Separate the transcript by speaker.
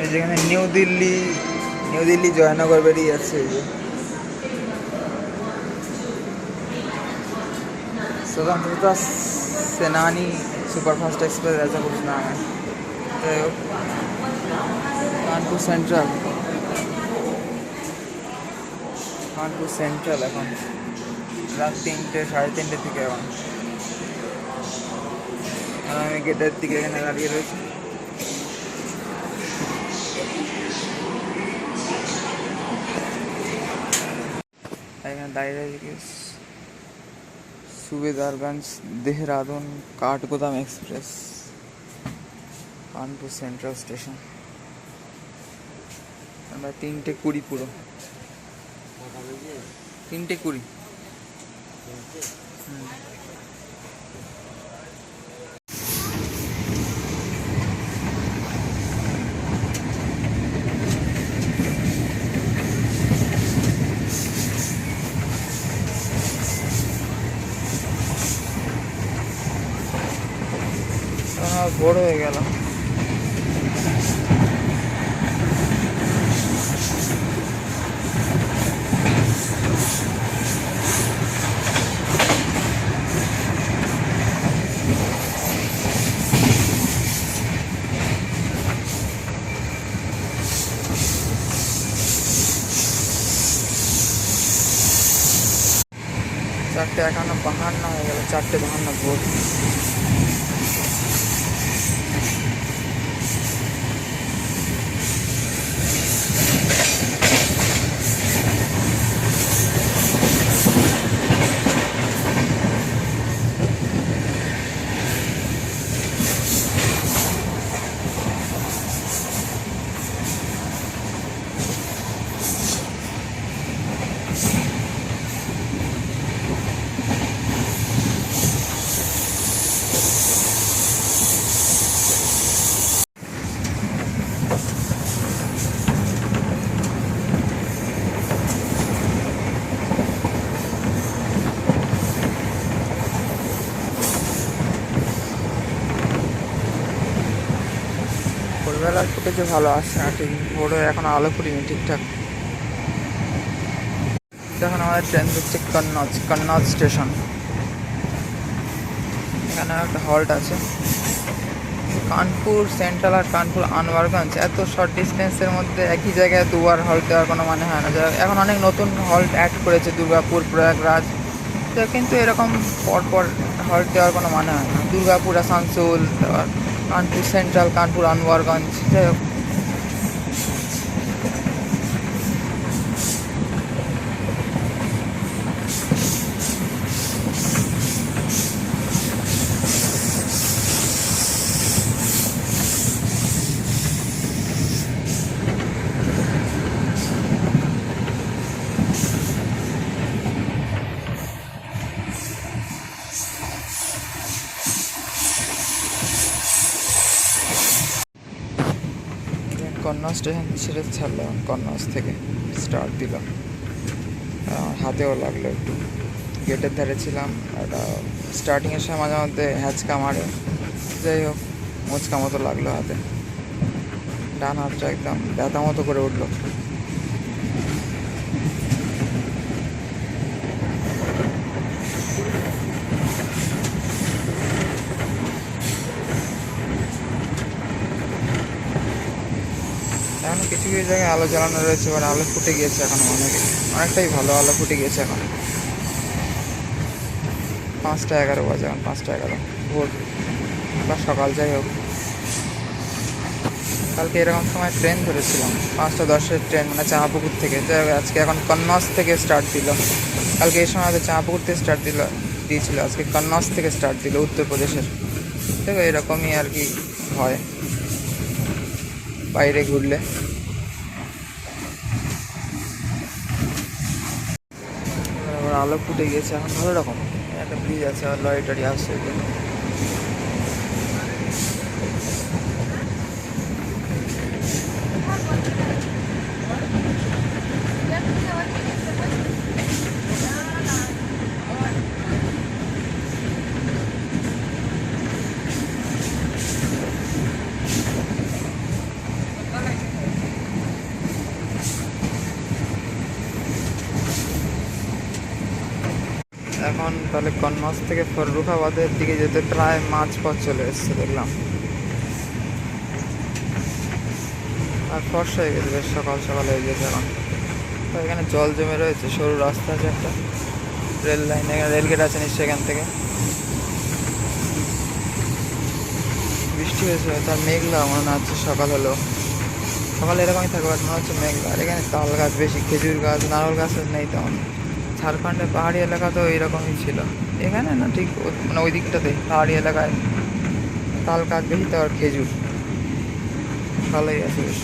Speaker 1: এই যেখানে New Delhi New Delhi Jaynagar বেরিয়ে যাচ্ছে এই যে स्वतंत्रता सेनानी सुपरफास्ट एक्सप्रेस ऐसा कुछ नाम है যাই হোক কানপুর সেন্ট্রাল কানপুর সেন্ট্রাল এখন রাত তিনটে সাড়ে তিনটে থেকে এখন আর আমি গেটের দিকে এখানে দাঁড়িয়ে রয়েছি এখানে দাঁড়িয়ে রয়েছে Subedarganj Dehradun Kathgodam express Kanpur central station আমরা তিনটে কুড়ি পুরো তিনটে কুড়ি হুম। ভোর হয়ে গেল। চারটে একান্ন বাহান্ন হয়ে গেল চারটে বাহান্ন ভোর ভোরবেলার ভালো আসছে না, ঠিক। ভোরে এখন আলো ফুটিনি ঠিকঠাক। এখন আমাদের ট্রেন দিচ্ছে কন্নজ কন্নজ স্টেশন। এখানে একটা হল্ট আছে। কানপুর সেন্ট্রাল আর কানপুর আনোয়ারগঞ্জ, এত শর্ট ডিস্টেন্সের মধ্যে একই জায়গায় দুবার হল্ট দেওয়ার কোনো মানে হয় না। এখন অনেক নতুন হল্ট অ্যাড করেছে দুর্গাপুর, প্রয়াগরাজ। কিন্তু এরকম পরপর হল্ট দেওয়ার কোনো মানে হয় না। দুর্গাপুর, আসানসোল কানপুর সেন্ট্রাল কানপুর আনোয়ারগঞ্জ। যাই হোক। কন্নজ স্টেশন ছেড়ে ছাড়লো কন্যাস থেকে স্টার্ট দিল। হাতেও লাগল একটু। গেটের ধারে ছিলাম, একটা স্টার্টিংয়ের সময় মাঝে মধ্যে হ্যাচকা মারে। যাই হোক, মোচকা মতো লাগল হাতে। ডান হাতটা একদম ব্যথা মতো করে উঠল এখন কিছু জায়গায় আলো জ্বালানো রয়েছে, এবার আলো ফুটে গিয়েছে এখন অনেক। অনেকটাই ভালো, আলো ফুটে গিয়েছে এখন। পাঁচটা এগারো বাজে এখন, পাঁচটা এগারো। ভোর বা সকাল, যাই হোক। কালকে এরকম সময় ট্রেন ধরেছিলাম, পাঁচটা দশের ট্রেন মানে চাঁপুকুর থেকে। আজকে এখন কন্নজ থেকে স্টার্ট দিল। কালকে এই সময় হয়তো চাঁপুকুর থেকে স্টার্ট দিল, দিয়েছিল। আজকে কন্নজ থেকে স্টার্ট দিল উত্তরপ্রদেশের। দেখো এরকমই আর কি হয়। বাইরে ঘুরলে এবার আলো ফুটে গিয়েছে এখন ভালো রকম। একটা ব্রিজ আছে আর লরি টরি আসছে। জন্য। তাহলে কনমাস থেকে ফররুখাবাদের দিকে যেতে প্রায় মাঝ পথ চলে এসছে, দেখলাম। আর ফর্সা হয়ে গেছে, বেশ সকাল সকাল হয়ে গেছে এখন। তো এখানে জল জমে রয়েছে, সরু রাস্তা আছে একটা। রেল লাইন, এখানে রেলগেট আছে নিশ্চয় এখান থেকে। বৃষ্টি হয়েছে, তার মেঘলা মনে হচ্ছে সকাল হলো সকালে এরকমই থাকবে মনে হচ্ছে মেঘলা। আর এখানে তাল গাছ, বেশি খেজুর গাছ, নারকেল গাছ নেই তেমন। ঝাড়খণ্ডের পাহাড়ি এলাকা তো এইরকমই ছিল। এখানে না ঠিক মানে ওই দিকটাতে পাহাড়ি এলাকায় তাল কাঠ বেশি তো আর খেজুর। ভালোই আছে বেশ।